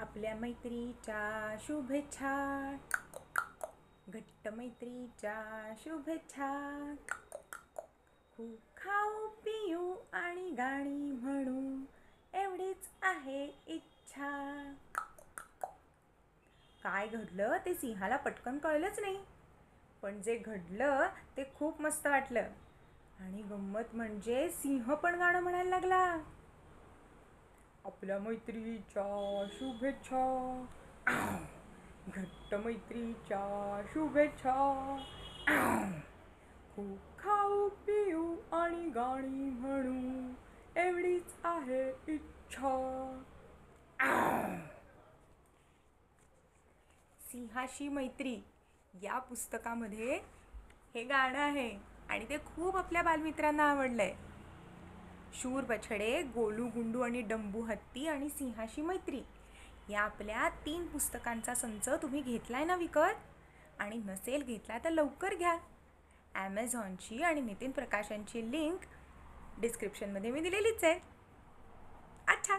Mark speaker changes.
Speaker 1: आपल्या मैत्रीच्या शुभेच्छा. घट्ट मैत्रीच्या शुभेच्छा. खूप खाऊ पिऊ आणि गाणी म्हणू. एवढीच आहे इच्छा. काय घडलं ते सिंहाला पटकन कळलंच नाही. पण जे घडलं ते खूप मस्त वाटलं. आणि गंमत म्हणजे सिंह पण गाणं म्हणायला लागला. आपल्या मैत्रीच्या शुभेच्छा. घट्ट मैत्रीच्या शुभेच्छा. खूप खाऊ पिऊ आणि गाणी म्हणू एवढीच आहे इच्छा. सिंहाशी मैत्री या पुस्तकामध्ये हे गाणं आहे आणि ते खूप आपल्या बालमित्रांना आवडलं आहे शूर बछडे गोलू गुंडू आणि डंबू हत्ती आणि सिंहाशी मैत्री. या आपल्या तीन पुस्तकांचा संच तुम्ही घेतलाय ना विकत? आणि नसेल घेतला तर लवकर घ्या. ॲमेझॉनची आणि नितीन प्रकाशांची लिंक डिस्क्रिप्शनमध्ये मी दिलेलीच आहे. अच्छा!